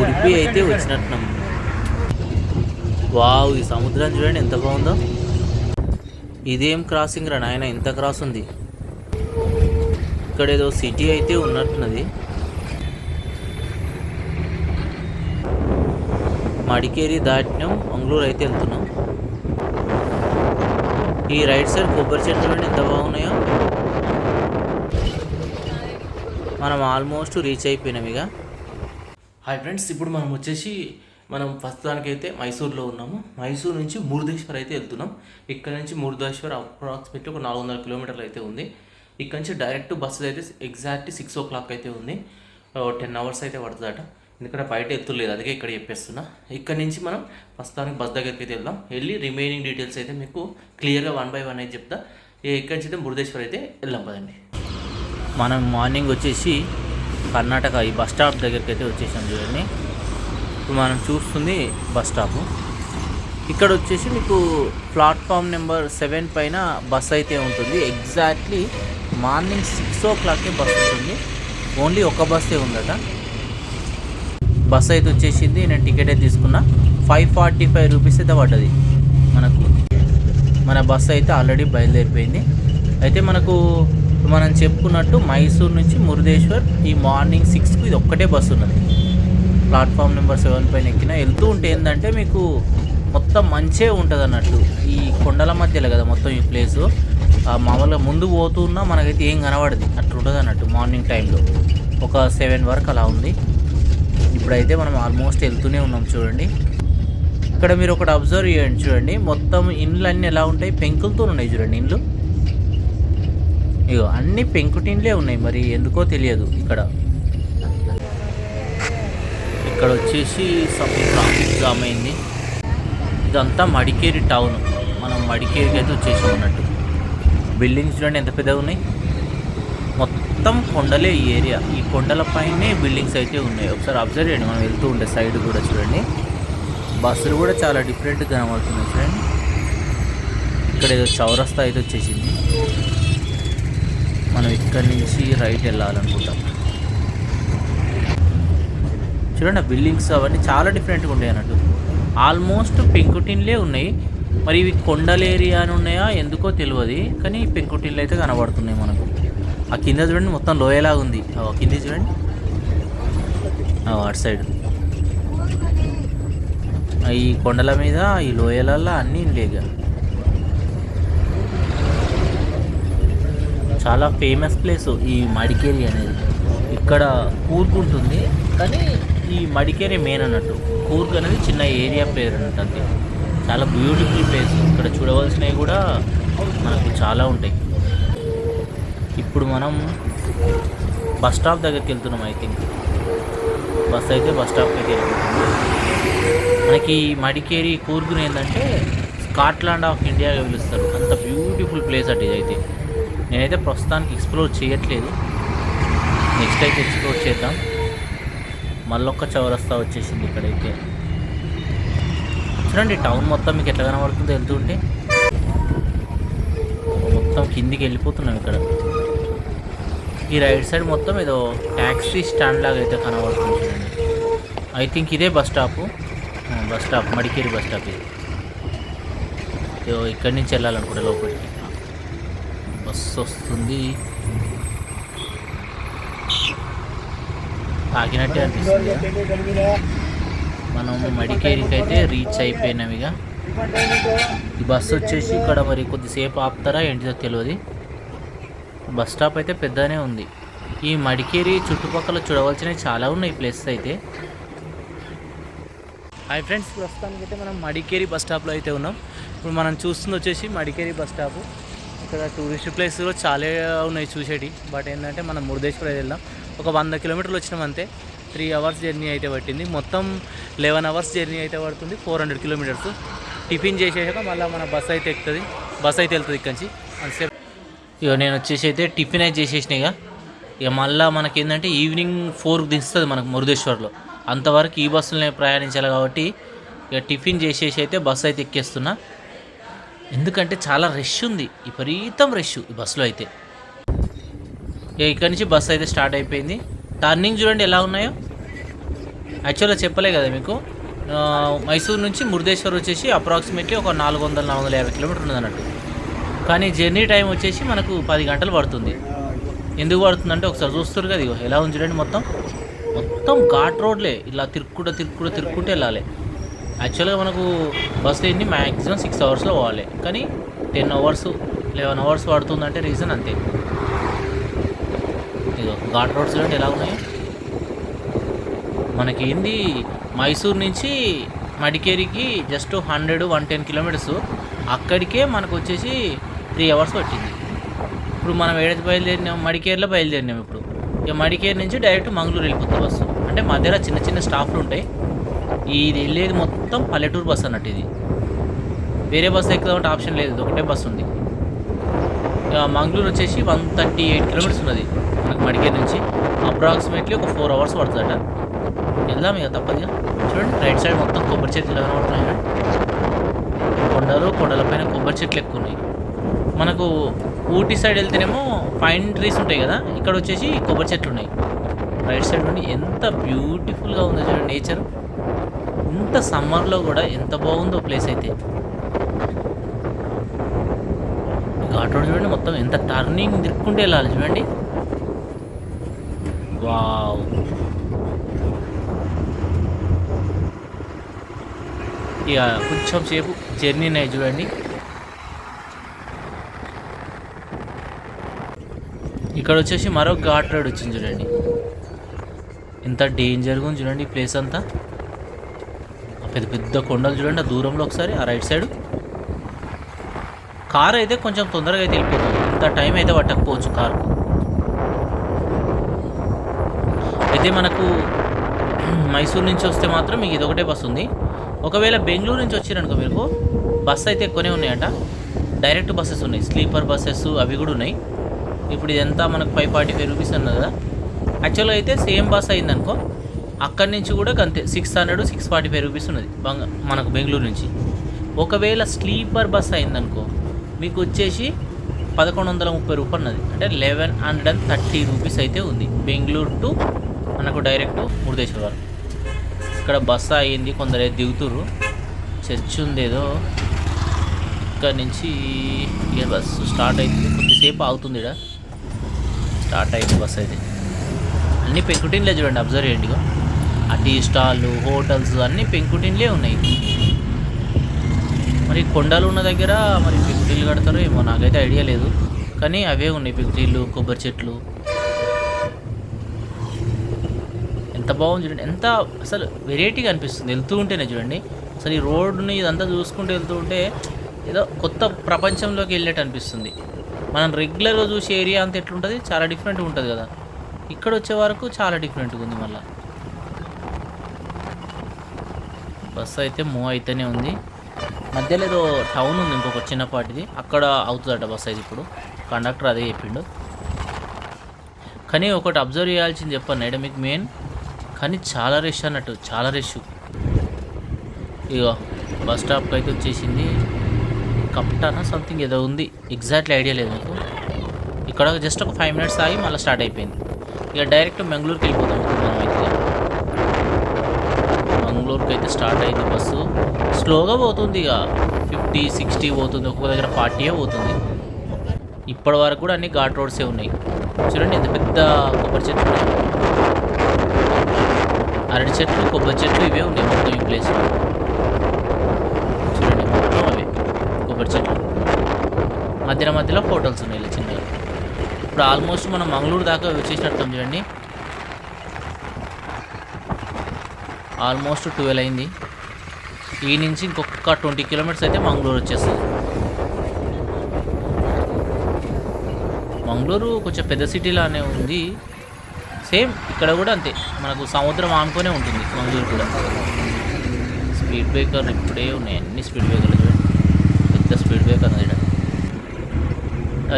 ఉడిపి అయితే వచ్చినట్టున్నాం వావ్ ఈ సముద్రం చూడండి ఎంత బాగుందో. ఇదేం క్రాసింగ్ రా నాయన ఎంత క్రాస్ ఉంది. ఇక్కడ ఏదో సిటీ అయితే ఉన్నట్టున్నది. మడికేరి దాటినాం మంగళూరు అయితే వెళ్తున్నాం. ఈ రైట్ సైడ్ కొబ్బరి చెట్లు చూడండి ఎంత బాగున్నాయో. మనం ఆల్మోస్ట్ రీచ్ అయిపోయినాం ఇక. హాయ్ ఫ్రెండ్స్ ఇప్పుడు మనం వచ్చేసి మనం ప్రస్తుతానికి అయితే మైసూర్లో ఉన్నాము. మైసూర్ నుంచి మురుదేశ్వర్ అయితే వెళ్తున్నాం. ఇక్కడ నుంచి మురుదేశ్వర్ అప్రాక్సిమేట్లీ ఒక నాలుగు వందల కిలోమీటర్లు అయితే ఉంది. ఇక్కడ నుంచి డైరెక్ట్ బస్సు అయితే ఎగ్జాక్ట్ సిక్స్ ఓ క్లాక్ అయితే ఉంది. టెన్ అవర్స్ అయితే పడుతుందట. ఎందుకంటే బయట ఎత్తులేదు అందుకే ఇక్కడ చెప్పేస్తున్నా. ఇక్కడ నుంచి మనం ప్రస్తుతానికి బస్ దగ్గరికి అయితే వెళ్దాం. వెళ్ళి రిమైనింగ్ డీటెయిల్స్ అయితే మీకు క్లియర్గా వన్ బై వన్ అయితే చెప్తా. ఇక్కడ నుంచి అయితే మురుదేశ్వర్ అయితే వెళ్ళాం పదండి. మనం మార్నింగ్ వచ్చేసి కర్ణాటక ఈ బస్ స్టాప్ దగ్గరికి అయితే వచ్చేసాం చూడండి. ఇప్పుడు మనం చూస్తుంది బస్ స్టాప్. ఇక్కడ వచ్చేసి మీకు ప్లాట్ఫామ్ నెంబర్ సెవెన్ పైన బస్ అయితే ఉంటుంది. ఎగ్జాక్ట్లీ మార్నింగ్ సిక్స్ ఓ క్లాక్కి బస్ ఉంటుంది. ఓన్లీ ఒక బస్సే ఉందట. బస్ అయితే వచ్చేసింది. నేను టికెట్ అయితే తీసుకున్నా. ఫైవ్ ఫార్టీ ఫైవ్ రూపీస్ అయితే పడ్డది మనకు. మన బస్సు అయితే ఆల్రెడీ బయలుదేరిపోయింది. అయితే మనకు మనం చెప్పుకున్నట్టు మైసూర్ నుంచి మురుదేశ్వర్ ఈ మార్నింగ్ సిక్స్కి ఇది ఒక్కటే బస్సు ఉన్నది. ప్లాట్ఫామ్ నెంబర్ సెవెన్ పైన ఎక్కిన వెళ్తూ ఉంటే ఏంటంటే మీకు మొత్తం మంచే ఉంటుంది అన్నట్టు ఈ కొండల మధ్యలో కదా మొత్తం ఈ ప్లేసు. మామూలుగా ముందు పోతున్నా మనకైతే ఏం కనబడదు. అట్లుంటుంది అన్నట్టు మార్నింగ్ టైంలో. ఒక సెవెన్ వరకు అలా ఉంది. ఇప్పుడైతే మనం ఆల్మోస్ట్ వెళ్తూనే ఉన్నాం చూడండి. ఇక్కడ మీరు ఒకటి అబ్జర్వ్ చేయండి చూడండి. మొత్తం ఇండ్లు అన్నీ ఎలా ఉంటాయి? పెంకులతో ఉన్నాయి చూడండి ఇండ్లు. ఇగో అన్ని పెంకుటిన్లే ఉన్నాయి మరి ఎందుకో తెలియదు ఇక్కడ. ఇక్కడ వచ్చేసి సమ్ ట్రాఫిక్ జామ్ అయింది. ఇదంతా మడికేరి టౌన్. మనం మడికేరికి అయితే వచ్చేసి ఉన్నట్టు బిల్డింగ్స్ చూడండి ఎంత పెద్దగా ఉన్నాయి? మొత్తం కొండలే ఈ ఏరియా. ఈ కొండల పైనే బిల్డింగ్స్ అయితే ఉన్నాయి. ఒకసారి అబ్జర్వ్ చేయండి మనం వెళ్తూ ఉండే సైడ్ కూడా చూడండి. బస్సులు కూడా చాలా డిఫరెంట్గా కనబడుతున్నాయి చూడండి. ఇక్కడ ఏదో చౌరస్తా అయితే వచ్చేసింది. మనం ఇక్కడి నుంచి రైట్ వెళ్ళాలనుకుంటాం. చూడండి ఆ బిల్డింగ్స్ అవన్నీ చాలా డిఫరెంట్గా ఉంటాయి అన్నట్టు. ఆల్మోస్ట్ పెంకుటిన్లే ఉన్నాయి. మరి ఇవి కొండల ఏరియా అని ఉన్నాయా? ఎందుకో తెలియదు కానీ పెంకుటిన్లు అయితే కనబడుతున్నాయి మనకు. ఆ కింద చూడండి మొత్తం లోయలాగా ఉంది. ఆ కింద చూడండి. అటు సైడ్ ఈ కొండల మీద ఈ లోయలల్లో అన్నీ లేగా చాలా ఫేమస్ ప్లేస్ ఈ మడికేరి అనేది. ఇక్కడ కూర్గ్ ఉంటుంది కానీ ఈ మడికేరి మెయిన్ అన్నట్టు. కూర్గ్ అనేది చిన్న ఏరియా పేరు అన్నట్టు అంతే. చాలా బ్యూటిఫుల్ ప్లేస్ ఇక్కడ చూడవలసినవి కూడా మనకు చాలా ఉంటాయి. ఇప్పుడు మనం బస్ స్టాప్ దగ్గరికి వెళ్తున్నాం ఐ థింక్ బస్ అయితే బస్ స్టాప్కి అయితే వెళ్ళిపోతుంది మనకి మడికేరి కూర్గుని ఏంటంటే స్కాట్లాండ్ ఆఫ్ ఇండియాగా పిలుస్తారు. అంత బ్యూటిఫుల్ ప్లేస్ అటు ఇదైతే నేనైతే ప్రస్తుతానికి ఎక్స్ప్లోర్ చేయట్లేదు. నెక్స్ట్ అయితే ఎక్స్ప్లోర్ చేద్దాం. మళ్ళొక్క చౌరస్తా వచ్చేసింది ఇక్కడైతే. చూడండి టౌన్ మొత్తం మీకు ఎట్లా కనబడుతుందో వెళ్తుంటే మొత్తం కిందికి వెళ్ళిపోతున్నాం ఇక్కడ. ఈ రైట్ సైడ్ మొత్తం ఏదో ట్యాక్సీ స్టాండ్ లాగా అయితే కనబడుతుంది చూడండి. ఐ థింక్ ఇదే bus stop bus stop Madikeri bus stop ఇది. ఇక్కడి నుంచి వెళ్ళాలనుకుంటా లోపలికి. బస్సు వస్తుంది. ఆగినట్టే అనిపిస్తుంది మనం మడికేరికి అయితే రీచ్ అయిపోయినాం ఇక ఈ బస్సు వచ్చేసి ఇక్కడ మరి కొద్దిసేపు ఆపుతారా ఏంటిదో తెలియదు. బస్ స్టాప్ అయితే పెద్దనే ఉంది. ఈ మడికేరి చుట్టుపక్కల చూడవలసినవి చాలా ఉన్నాయి ప్లేసెస్ అయితే. హాయ్ ఫ్రెండ్స్ ప్రస్తుతానికి అయితే మనం మడికేరి బస్ స్టాప్లో అయితే ఉన్నాం. ఇప్పుడు మనం చూస్తుంది వచ్చేసి మడికేరి బస్ స్టాప్ ఇక్కడ టూరిస్ట్ ప్లేస్లో చాలా ఉన్నాయి చూసేటి. బట్ ఏంటంటే మనం మురుదేశ్వర వెళ్దాం. ఒక వంద కిలోమీటర్లు వచ్చినాం అంతే. త్రీ అవర్స్ జర్నీ అయితే పట్టింది. మొత్తం లెవెన్ అవర్స్ జర్నీ అయితే పడుతుంది. Four hundred kilometres. టిఫిన్ చేసేసాక మళ్ళీ మన బస్ అయితే ఎక్కుతుంది. బస్ అయితే వెళ్తుంది ఇక్కడి నుంచి. అంతసేపు. ఇక నేను వచ్చేసి అయితే టిఫిన్ అయితే చేసేసిన ఇక ఇక మళ్ళీ మనకి ఏంటంటే ఈవినింగ్ ఫోర్కి దిస్తుంది మనకు మురుదేశ్వర్లో అంతవరకు ఈ బస్సులోనే ప్రయాణించాలి కాబట్టి ఇక టిఫిన్ చేసేసి అయితే బస్సు అయితే ఎక్కేస్తున్నా. ఎందుకంటే చాలా రష్ ఉంది. విపరీతం రష్ ఈ బస్సులో అయితే. ఇక్కడి నుంచి బస్సు అయితే స్టార్ట్ అయిపోయింది. టర్నింగ్ చూడండి ఎలా ఉన్నాయో. యాక్చువల్గా చెప్పలే కదా మీకు. మైసూర్ నుంచి మురుదేశ్వర్ వచ్చేసి అప్రాక్సిమేట్లీ ఒక నాలుగు వందల నాలుగు వందల యాభై కిలోమీటర్ ఉంది అన్నట్టు. కానీ జర్నీ టైం వచ్చేసి మనకు పది గంటలు పడుతుంది. ఎందుకు పడుతుందంటే ఒకసారి చూస్తారు కదా ఇగో. ఎలా ఉంది చూడండి మొత్తం. మొత్తం ఘాట్ రోడ్లే. ఇలా తిరుక్కుంటూ తిరుక్కుంటూ తిరుక్కుంటూ వెళ్ళాలి. యాక్చువల్గా మనకు బస్సు ఏంటి మ్యాక్సిమం సిక్స్ అవర్స్లో పోవాలి. కానీ ten hours eleven hours పడుతుందంటే reason అంతే. ఇదో ఘాట్ రోడ్స్ అంటే ఎలా ఉన్నాయి? మనకి ఏంది? మైసూర్ నుంచి మడికేరికి just hundred one ten kilometers అక్కడికే మనకు వచ్చేసి త్రీ అవర్స్ పట్టింది. ఇప్పుడు మనం ఏడైతే బయలుదేరినాం మడికేరిలో బయలుదేరినాం ఇప్పుడు. ఇక మడికేరి నుంచి డైరెక్ట్ మంగళూరు వెళ్ళిపోతాం బస్సు. అంటే మధ్యలో చిన్న చిన్న స్టాఫ్లు ఉంటాయి. ఇది వెళ్ళేది మొత్తం పల్లెటూరు బస్సు అన్నట్టు ఇది. వేరే బస్సు ఎక్కుదామంటే ఆప్షన్ లేదు ఇది ఒకటే బస్సు ఉంది. ఇక మంగళూరు వచ్చేసి వన్ థర్టీ ఎయిట్ కిలోమీటర్స్ ఉన్నది. మనకు మడికేరి నుంచి అప్రాక్సిమేట్లీ ఒక ఫోర్ అవర్స్ పడుతుందట. వెళ్దాం ఇక తప్పదుగా. చూడండి రైట్ సైడ్ మొత్తం కొబ్బరి చెట్లు కనబడుతున్నాయి కొండలు కొండలపైన కొబ్బరి చెట్లు ఎక్కువ ఉన్నాయి. మనకు ఊటీ సైడ్ వెళ్తేనేమో పైన్ ట్రీస్ ఉంటాయి కదా ఇక్కడ వచ్చేసి కొబ్బరి చెట్లు ఉన్నాయి. రైట్ సైడ్ నుండి ఎంత బ్యూటిఫుల్గా ఉందో చూడండి నేచర్. ఇంత సమ్మర్లో కూడా ఎంత బాగుందో ప్లేస్ అయితే. ఘాట్ రోడ్ చూడండి మొత్తం ఎంత టర్నింగ్ తిరుక్కుంటే వెళ్ళాలి చూడండి. వావ్. ఇక కొంచెం సేపు జర్నీ ఉన్నాయి చూడండి. ఇక్కడ వచ్చేసి మరో ఘాట్ రోడ్ వచ్చింది చూడండి. ఎంత డేంజర్గా ఉంది చూడండి ఈ ప్లేస్ అంతా. పెద్ద పెద్ద కొండలు చూడండి ఆ దూరంలో ఒకసారి ఆ రైట్ సైడ్ కార్ అయితే కొంచెం తొందరగా అయితే వెళ్ళిపోతుంది. ఇంత టైం అయితే పట్టకపోవచ్చు కార్కు. అయితే మనకు మైసూర్ నుంచి వస్తే మాత్రం మీకు ఇదొకటే బస్సు ఉంది. ఒకవేళ బెంగళూరు నుంచి వచ్చారనుకో మీకు బస్సు అయితే ఎక్కువనే ఉన్నాయట. డైరెక్ట్ బస్సెస్ ఉన్నాయి. స్లీపర్ బస్సెస్ అవి కూడా ఉన్నాయి. ఇప్పుడు ఇదంతా మనకు ఫైవ్ ఫార్టీ ఫైవ్ రూపీస్ అన్నది కదా. యాక్చువల్గా అయితే సేమ్ బస్ అయిందనుకో అక్కడి నుంచి కూడా అంతే six hundred six forty five rupees ఉన్నది బంగ మనకు బెంగళూరు నుంచి. ఒకవేళ స్లీపర్ బస్ అయిందనుకో మీకు వచ్చేసి పదకొండు వందల ముప్పై రూపాయలు ఉన్నది. అంటే eleven hundred and thirty rupees అయితే ఉంది. బెంగళూరు టు మనకు డైరెక్ట్ మురుదేశ్వర వరకు. ఇక్కడ బస్సు అయింది కొందరు అయితే దిగుతురు చర్చ్ ఉంది ఏదో ఇక్కడ నుంచి ఇక బస్సు స్టార్ట్ అవుతుంది కొద్దిసేపు ఆగుతుంది ఇక్కడ స్టార్ట్ అయింది బస్సు అయితే. అన్నీ పెంకుటిన్లే చూడండి అబ్జర్వ్ చేయండి ఇగో. ఆ టీ స్టాళ్ళు హోటల్స్ అన్నీ పెంకుటిన్లే ఉన్నాయి. మరి కొండలు ఉన్న దగ్గర మరి పెంకుటిల్లు కడతారో ఏమో నాకైతే ఐడియా లేదు. కానీ అవే ఉన్నాయి పెంకుటిల్లు కొబ్బరి చెట్లు. ఎంత బాగుంది చూడండి. ఎంత అసలు వెరైటీగా అనిపిస్తుంది. వెళ్తూ ఉంటేనే చూడండి. అసలు ఈ రోడ్డుని ఇదంతా చూసుకుంటూ వెళ్తూ ఉంటే ఏదో కొత్త ప్రపంచంలోకి వెళ్ళేట్టు అనిపిస్తుంది. మనం రెగ్యులర్గా చూసే ఏరియా అంతా ఎట్లుంటుంది? చాలా డిఫరెంట్గా ఉంటుంది కదా. ఇక్కడ వచ్చే వరకు చాలా డిఫరెంట్గా ఉంది మళ్ళీ. బస్సు అయితే మూవ్ అయితేనే ఉంది. మధ్యలో ఏదో టౌన్ ఉంది ఇంకొక చిన్నపాటిది. అక్కడ అవుతుందట బస్సు అయితే ఇప్పుడు. కండక్టర్ అదే చెప్పిండు. కానీ ఒకటి అబ్జర్వ్ చేయాల్సింది చెప్పాను నేడ మీకు మెయిన్. కానీ చాలా రష్ అన్నట్టు చాలా రష్. ఇగో బస్ స్టాప్కి అయితే వచ్చేసింది. కప్టానా సంథింగ్ ఏదో ఉంది. ఎగ్జాక్ట్లీ ఐడియా లేదు మీకు ఇక్కడ జస్ట్ ఒక ఫైవ్ మినిట్స్ ఆగి మళ్ళీ స్టార్ట్ అయిపోయింది. ఇక డైరెక్ట్ బెంగళూరుకి వెళ్ళిపోతాం. మనం అయితే స్టార్ట్ అయింది బస్సు. స్లోగా పోతుంది ఇక. ఫిఫ్టీ సిక్స్టీ పోతుంది. ఒక్కొక్క దగ్గర ఫార్టీయే పోతుంది. ఇప్పటి వరకు కూడా అన్ని ఘాట్ రోడ్సే ఉన్నాయి. చూడండి ఎంత పెద్ద కొబ్బరి చెట్లు ఉన్నాయి. అరటి చెట్లు కొబ్బరి చెట్లు ఇవే ఉన్నాయి మొత్తం ఈ ప్లేస్లో చూడండి మొత్తం అవే కొబ్బరి చెట్లు. మధ్యలో మధ్యలో హోటల్స్ ఉన్నాయి ఇలా చిన్నగా. ఇప్పుడు ఆల్మోస్ట్ మనం మంగళూరు దాకా వచ్చేసినట్టు చూడండి. ఆల్మోస్ట్ ట్వెల్వ్ అయింది. ఈ నుంచి ఇంకొక ట్వంటీ కిలోమీటర్స్ అయితే మంగళూరు వచ్చేస్తుంది. మంగళూరు కొంచెం పెద్ద సిటీలానే ఉంది. సేమ్ ఇక్కడ కూడా అంతే. మనకు సముద్రం ఆనుకొనే ఉంటుంది. మంగళూరు కూడా. స్పీడ్ బ్రేకర్ ఇప్పుడే ఉన్నాయి. అన్ని స్పీడ్ బ్రేకర్లు చూడండి. పెద్ద స్పీడ్ బ్రేకర్ ఉంది ఇక్కడ.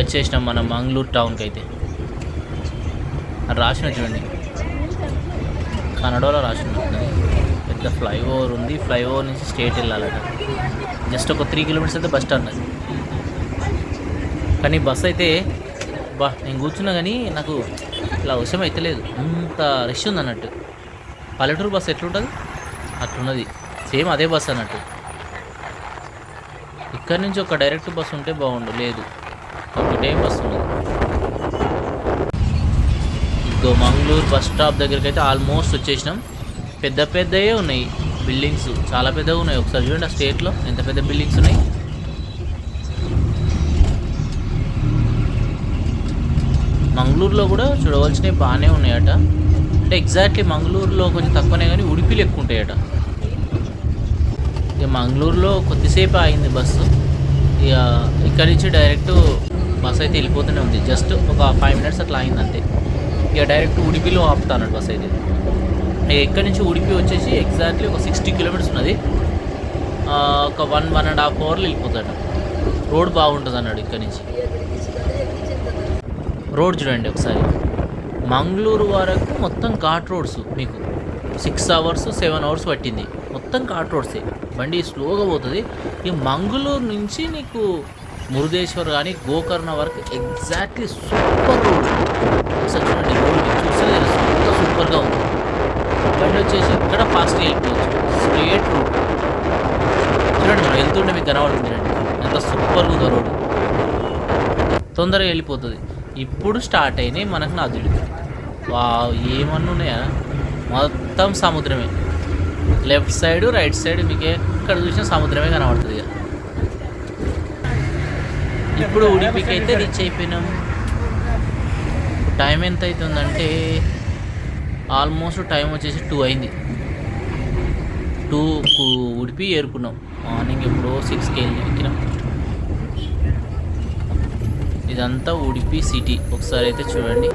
వచ్చేసినాం మనం మంగళూరు టౌన్కి అయితే రాసిన చూడండి. కన్నడలో రాసిన. ఉంటుంది ఇక్కడ ఫ్లైఓవర్ ఉంది. ఫ్లైఓవర్ నుంచి స్టేట్ వెళ్ళాలట. జస్ట్ ఒక త్రీ కిలోమీటర్స్ అయితే బస్ స్టాండ్ అది. కానీ బస్ అయితే బా నేను కూర్చున్నా కానీ నాకు ఇలా అవసరం అయితే లేదు. అంత రష్ ఉంది అన్నట్టు. పల్లెటూరు బస్సు ఎట్లుంటుంది? అట్లున్నది. సేమ్ అదే బస్ అన్నట్టు. ఇక్కడ నుంచి ఒక డైరెక్ట్ బస్సు ఉంటే బాగుండు. లేదు. ఒకటే బస్సు ఉంది ఇదో మంగళూరు బస్ స్టాప్ దగ్గరికి అయితే ఆల్మోస్ట్ వచ్చేసినాం. పెద్ద పెద్దయే ఉన్నాయి బిల్డింగ్స్. చాలా పెద్దగా ఉన్నాయి. ఒకసారి చూడండి ఆ స్టేట్లో ఎంత పెద్ద బిల్డింగ్స్ ఉన్నాయి? మంగళూరులో కూడా చూడవలసినవి బాగానే ఉన్నాయట. అంటే ఎగ్జాక్ట్లీ మంగళూరులో కొంచెం తక్కువనే కానీ ఉడిపిలు ఎక్కువ ఉంటాయట. ఇక మంగళూరులో కొద్దిసేపు ఆగింది బస్సు. ఇక ఇక్కడి నుంచి డైరెక్ట్ బస్ అయితే వెళ్ళిపోతూనే ఉంది. జస్ట్ ఒక ఫైవ్ మినిట్స్ అట్లా ఆగింది అంతే. ఇక డైరెక్ట్ ఉడిపిలో ఆపుతాను బస్ అయితే. ఎక్కడి నుంచి ఉడిపి వచ్చేసి ఎగ్జాక్ట్లీ ఒక సిక్స్టీ కిలోమీటర్స్ ఉన్నది. ఒక వన్ వన్ అండ్ హాఫ్ అవర్లో వెళ్ళిపోతాడు. రోడ్ బాగుంటుంది అన్నాడు ఇక్కడి నుంచి. రోడ్ చూడండి ఒకసారి. మంగళూరు వరకు మొత్తం ఘాట్ రోడ్స్ మీకు. సిక్స్ అవర్స్ సెవెన్ అవర్స్ పట్టింది. మొత్తం ఘాట్ రోడ్సే బండి స్లోగా పోతుంది. ఈ మంగళూరు నుంచి నీకు మురుదేశ్వర్ కానీ గోకర్ణ వరకు ఎగ్జాక్ట్లీ సూపర్ రోడ్ ఒకసారి చూడండి రోడ్ చూస్తే సూపర్గా ఉంది. బండి వచ్చేసి ఇక్కడ ఫాస్ట్గా వెళ్ళిపోవచ్చు. స్ట్రేట్ రోడ్ చూడండి మనం వెళ్తుంటే మీకు కనబడుతుంది రండి ఎంత సూపర్గా ఉందో రోడ్ తొందరగా వెళ్ళిపోతుంది. ఇప్పుడు స్టార్ట్ అయినాయి మనకు నదులు వా ఏమన్నా ఉన్నాయా? మొత్తం సముద్రమే. లెఫ్ట్ సైడ్ రైట్ సైడ్ మీకు ఎక్కడ చూసినా సముద్రమే కనబడుతుంది ఇక. ఇప్పుడు ఉడిపికి అయితే రీచ్ అయిపోయినాం. టైం ఎంత అవుతుందంటే ఆల్మోస్ట్ టైం వచ్చేసి టూ అయింది. టూకు ఉడిపి ఏరుకున్నాం. మార్నింగ్ ఎప్పుడో సిక్స్కి వెళ్ళి ఎక్కినాం. ఇదంతా ఉడిపి సిటీ. ఒకసారి అయితే చూడండి.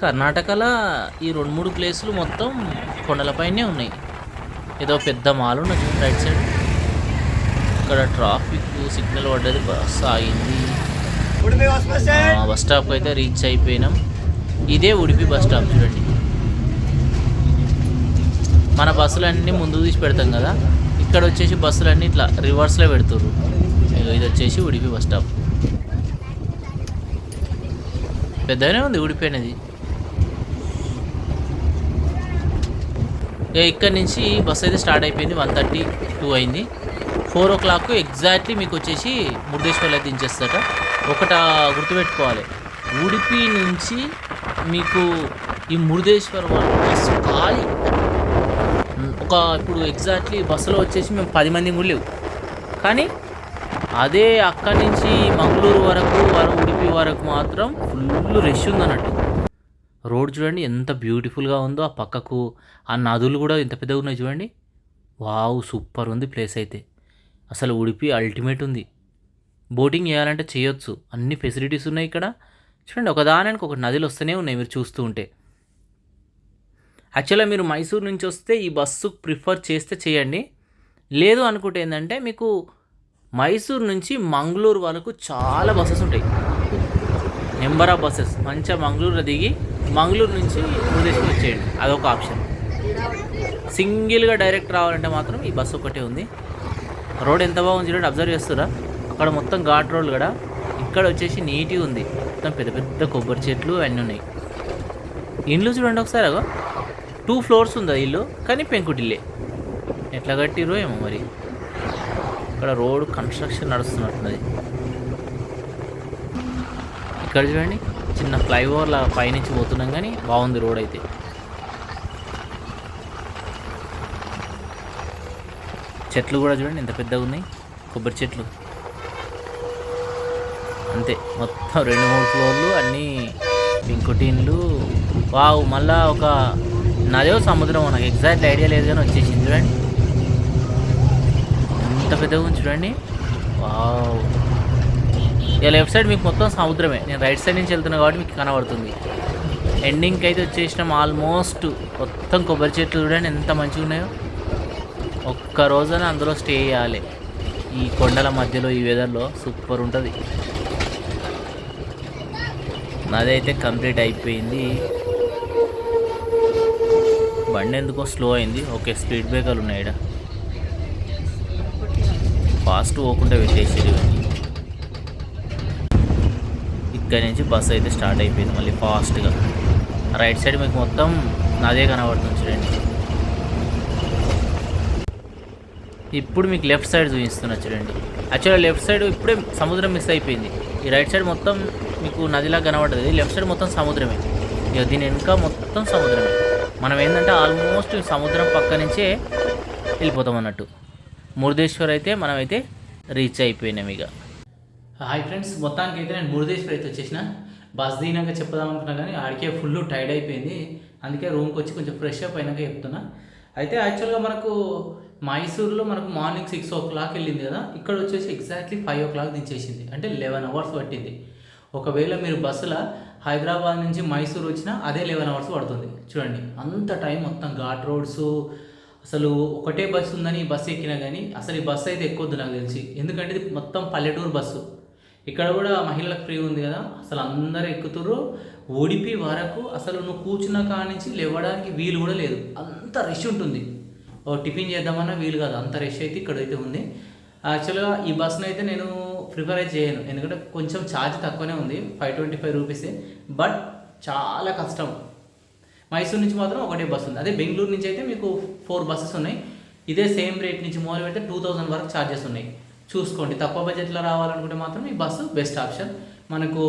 కర్ణాటకలో ఈ రెండు మూడు ప్లేసులు మొత్తం కొండలపైనే ఉన్నాయి. ఏదో పెద్ద మాల్ ఉన్నది రైట్ సైడ్. ఇక్కడ ట్రాఫిక్ సిగ్నల్ పడ్డది. బస్ ఆగింది. బస్ స్టాప్ అయితే రీచ్ అయిపోయినాం. ఇదే ఉడిపి బస్ స్టాప్ చూడండి. మన బస్సులన్నీ ముందుకు తీసి పెడతాం కదా. ఇక్కడ వచ్చేసి బస్సులన్నీ ఇట్లా రివర్స్లో పెడుతుర్రు. ఇది వచ్చేసి ఉడిపి బస్ స్టాప్. పెద్దగానే ఉంది ఉడిపి అనేది. ఇక ఇక్కడ నుంచి బస్ అయితే స్టార్ట్ అయిపోయింది వన్ థర్టీ టూ అయింది. ఫోర్ ఓ క్లాక్ ఎగ్జాక్ట్లీ మీకు వచ్చేసి మురుదేశ్వర్లో అయితే దించేస్తాట ఒకట గుర్తుపెట్టుకోవాలి. ఉడిపి నుంచి మీకు ఈ మురుదేశ్వర్ బస్సు ఖాళీ ఒక ఇప్పుడు ఎగ్జాక్ట్లీ బస్సులో వచ్చేసి మేము పది మంది కూడా లేవు కానీ అదే అక్కడి నుంచి మంగళూరు వరకు వర ఉడిపి వరకు మాత్రం ఫుల్ రష్ ఉందన్నట్టు. రోడ్ చూడండి ఎంత బ్యూటిఫుల్గా ఉందో ఆ పక్కకు ఆ నదులు కూడా ఎంత పెద్దగా ఉన్నాయి చూడండి. వావ్ సూపర్ ఉంది ప్లేస్ అయితే. అసలు ఉడిపి అల్టిమేట్ ఉంది. బోటింగ్ చేయాలంటే చేయొచ్చు. అన్ని ఫెసిలిటీస్ ఉన్నాయి ఇక్కడ. చూడండి ఒకదానికి ఒక నదులు వస్తూనే ఉన్నాయి మీరు చూస్తూ ఉంటే. యాక్చువల్గా మీరు మైసూర్ నుంచి వస్తే ఈ బస్సు ప్రిఫర్ చేస్తే చేయండి. లేదు అనుకుంటే ఏంటంటే మీకు మైసూర్ నుంచి మంగళూరు వరకు చాలా బస్సెస్ ఉంటాయి. Number of buses. మంచిగా మంగళూరులో దిగి మంగళూరు నుంచి మురుదేశ్వరం వచ్చేయండి. అదొక ఆప్షన్. సింగిల్గా డైరెక్ట్ రావాలంటే మాత్రం ఈ బస్సు ఒకటే ఉంది. రోడ్ ఎంత బాగుంది చూడండి అబ్జర్వ్ చేస్తారా అక్కడ మొత్తం ఘాట్ రోడ్లు కూడా ఇక్కడ వచ్చేసి నీట్గా ఉంది. మొత్తం పెద్ద పెద్ద కొబ్బరి చెట్లు అన్నీ ఉన్నాయి. ఇండ్లు చూడండి ఒకసారి అగో. టూ ఫ్లోర్స్ ఉంది ఇల్లు? కానీ పెంకుటిల్లే ఎట్లా కట్టిరో ఏమో మరి. ఇక్కడ రోడ్ కన్స్ట్రక్షన్ నడుస్తున్నట్టున్నది. ఇక్కడ చూడండి చిన్న ఫ్లైఓవర్ లా పైనుంచి పోతున్నాం కానీ బాగుంది రోడ్ అయితే. చెట్లు కూడా చూడండి ఎంత పెద్దగా ఉన్నాయి. కొబ్బరి చెట్లు. అంతే. మొత్తం రెండు మూడు ఫ్లోర్లు అన్నీ పెంకుటీన్లు వావ్ మళ్ళా ఒక నదో సముద్రం నాకు ఎగ్జాక్ట్ ఐడియా లేదు కానీ వచ్చేసింది చూడండి. ఎంత పెద్దగా ఉంది చూడండి. వావ్. ఇక లెఫ్ట్ సైడ్ మీకు మొత్తం సముద్రమే. నేను రైట్ సైడ్ నుంచి వెళ్తున్నా కాబట్టి మీకు కనబడుతుంది. ఎండింగ్కి అయితే వచ్చేసినాం ఆల్మోస్ట్ మొత్తం కొబ్బరి చెట్లు చూడండి ఎంత మంచిగా ఉన్నాయో. ఒక్క రోజున అందులో స్టే చేయాలి. ఈ కొండల మధ్యలో ఈ వెదర్లో సూపర్ ఉంటుంది. నాది అయితే కంప్లీట్ అయిపోయింది. బండి ఎందుకో స్లో అయింది. ఓకే స్పీడ్ బ్రేకర్లు ఉన్నాయి ఈడ. ఫాస్ట్ పోకుండా పెట్టేసేది ఇవన్నీ. ఇక్కడి నుంచి బస్సు అయితే స్టార్ట్ అయిపోయింది. మళ్ళీ ఫాస్ట్గా. రైట్ సైడ్ మీకు మొత్తం నాదే కనబడుతుంది చూడండి. ఇప్పుడు మీకు లెఫ్ట్ సైడ్ చూపిస్తున్నా చూడండి. యాక్చువల్గా లెఫ్ట్ సైడ్ ఇప్పుడే సముద్రం మిస్ అయిపోయింది. ఈ రైట్ సైడ్ మొత్తం మీకు నదిలా కనబడుతుంది లెఫ్ట్ సైడ్ మొత్తం సముద్రమే. ఇక దీని వెనుక మొత్తం సముద్రమే. మనం ఏంటంటే ఆల్మోస్ట్ సముద్రం పక్క నుంచే వెళ్ళిపోతాం అన్నట్టు. మురుదేశ్వర్ అయితే మనమైతే రీచ్ అయిపోయినాం ఇక హాయ్ ఫ్రెండ్స్ మొత్తానికి అయితే నేను మురుదేశ్వర్ అయితే వచ్చేసిన. బస్ దిగినాక చెప్పదాం అనుకున్నా కానీ ఆడికే ఫుల్ టైర్డ్ అయిపోయింది. అందుకే రూమ్కి వచ్చి కొంచెం ఫ్రెష్ అప్ అయినాక చెప్తున్నా. అయితే యాక్చువల్గా మనకు మైసూర్లో మనకు మార్నింగ్ సిక్స్ ఓ క్లాక్ వెళ్ళింది కదా ఇక్కడ వచ్చేసి ఎగ్జాక్ట్లీ ఫైవ్ ఓ క్లాక్ దించేసింది. అంటే లెవెన్ అవర్స్ పట్టింది. ఒకవేళ మీరు బస్సులో హైదరాబాద్ నుంచి మైసూర్ వచ్చినా అదే లెవెన్ అవర్స్ పడుతుంది. చూడండి అంత టైం మొత్తం ఘాట్ రోడ్స్ అసలు ఒకటే బస్సు ఉందని ఈ బస్సు ఎక్కినా కానీ అసలు ఈ బస్సు అయితే ఎక్కువద్దు నాకు తెలిసి. ఎందుకంటే ఇది మొత్తం పల్లెటూరు బస్సు ఇక్కడ కూడా మహిళలకు ఫ్రీ ఉంది కదా అసలు అందరు ఎక్కుతుర్రు. ఓడిపి వరకు అసలు నువ్వు కూర్చున్న కాడ నుంచి లేవడానికి వీలు కూడా లేదు. అంత రష్ ఉంటుంది. టిఫిన్ చేద్దామన్నా వీలు కాదు. అంత రష్ అయితే ఇక్కడైతే ఉంది. యాక్చువల్గా ఈ బస్సును అయితే నేను ప్రిఫర్ అయితే చేయను. ఎందుకంటే కొంచెం ఛార్జ్ తక్కువనే ఉంది. ఫైవ్ ట్వంటీ ఫైవ్ రూపీసే బట్ చాలా కష్టం. మైసూర్ నుంచి మాత్రం ఒకటే బస్సు ఉంది. అదే బెంగళూరు నుంచి అయితే మీకు ఫోర్ బస్సెస్ ఉన్నాయి. ఇదే సేమ్ రేట్ నుంచి మొదలు పెడితే టూ థౌజండ్ వరకు ఛార్జెస్ ఉన్నాయి. చూసుకోండి. తక్కువ బడ్జెట్లో రావాలనుకుంటే మాత్రం ఈ బస్సు బెస్ట్ ఆప్షన్ మనకు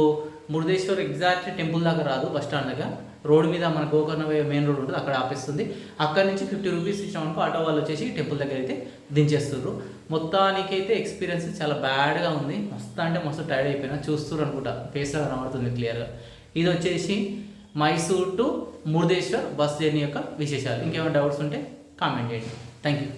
మురుదేశ్వర్ ఎగ్జాక్ట్ టెంపుల్ దాకా రాదు బస్ స్టాండ్ దగ్గర రోడ్ మీద మన గోకర్ణ మెయిన్ రోడ్ ఉంటుంది అక్కడ ఆపిస్తుంది. అక్కడ నుంచి ఫిఫ్టీ రూపీస్ ఇచ్చామనుకో ఆటో వాళ్ళు వచ్చేసి టెంపుల్ దగ్గర అయితే దించేస్తున్నారు మొత్తానికైతే ఎక్స్పీరియన్స్ చాలా బ్యాడ్గా ఉంది. మస్తు అంటే మస్తు టైర్డ్ అయిపోయినా చూస్తున్నారు అనుకుంటా. ఫేస్లో కనబడుతుంది క్లియర్గా. ఇది వచ్చేసి Mysore to Murudeshwar bus journey యొక్క విశేషాలు. ఇంకేమైనా డౌట్స్ ఉంటే కామెంట్ చేయండి. Thank you